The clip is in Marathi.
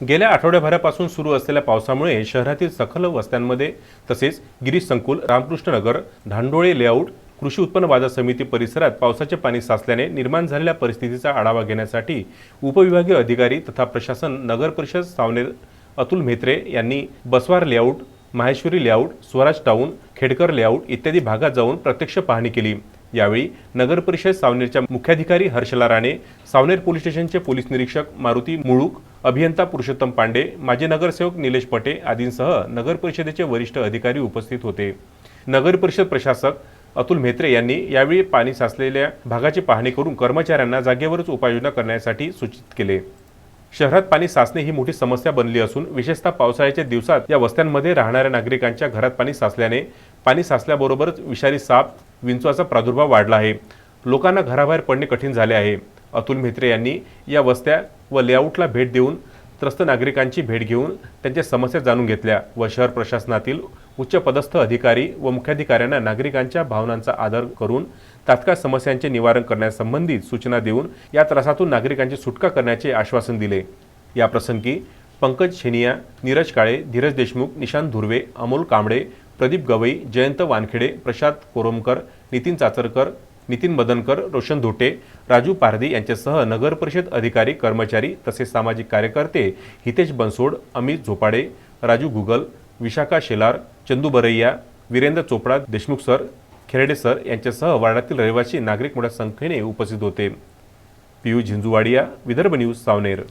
गेल्या आठवड्याभरापासून सुरू असलेल्या पावसामुळे शहरातील सखल वस्त्यांमध्ये तसेच गिरीश संकुल रामकृष्णनगर धांडोळे लेआउट कृषी उत्पन्न बाजार समिती परिसरात पावसाचे पाणी साचल्याने निर्माण झालेल्या परिस्थितीचा आढावा घेण्यासाठी उपविभागीय अधिकारी तथा प्रशासन नगर परिषद सावनेर अतुल म्हेत्रे यांनी Baswar layout Maheshwari layout Swaraj town Khedkar layout इत्यादी भागात जाऊन प्रत्यक्ष पाहणी केली. यावेळी नगर परिषद सावनेरच्या मुख्याधिकारी हर्षला राणे सावनेर पोलीस स्टेशनचे पोलीस निरीक्षक मारुती मुळूक अभियंता पुरुषोत्तम पांडे माजी नगरसेवक निलेश पटे आदींसह नगर परिषदेचे वरिष्ठ अधिकारी उपस्थित होते. नगर परिषद प्रशासक अतुल म्हेत्रे यांनी यावेळी पाणी साचलेल्या भागाची पाहणी करून कर्मचाऱ्यांना जागेवरच उपाययोजना करण्यासाठी सूचित केले. शहरात पाणी साचणे ही मोठी समस्या बनली असून विशेषतः पावसाळ्याच्या दिवसात या वस्त्यांमध्ये राहणाऱ्या नागरिकांच्या घरात पाणी साचल्याने पाणी साचल्याबरोबरच विषारी साप विंचवाचा प्रादुर्भाव वाढला आहे. लोकांना घराबाहेर पडणे कठीण झाले आहे. अतुल म्हेत्रे यांनी या वस्त्या व लेआउटला भेट देऊन त्रस्त नागरिकांची भेट घेऊन त्यांच्या समस्या जाणून घेतल्या व शहर प्रशासनातील उच्च पदस्थ अधिकारी व मुख्याधिकाऱ्यांना नागरिकांच्या भावनांचा आदर करून तात्काळ समस्यांचे निवारण करण्यासंबंधी सूचना देऊन या त्रासातून नागरिकांची सुटका करण्याचे आश्वासन दिले. या प्रसंगी पंकज शेनिया नीरज काळे धीरज देशमुख निशांत धुर्वे अमोल कांबळे प्रदीप गवई जयंत वानखेडे प्रशांत कोरमकर नितीन चाचरकर नितीन मदनकर रोशन धोटे राजू पारधी यांच्यासह नगरपरिषद अधिकारी कर्मचारी तसेच सामाजिक कार्यकर्ते हितेश बनसोड अमित झोपाडे राजू गुगल विशाखा शेलार चंदू बरैया वीरेंद्र चोपडा देशमुख सर खेरडे सर यांच्यासह वार्डातील रहिवासी नागरिक मोठ्या संख्येने उपस्थित होते. पियू झिंजुवाडिया विदर्भ न्यूज सावनेर.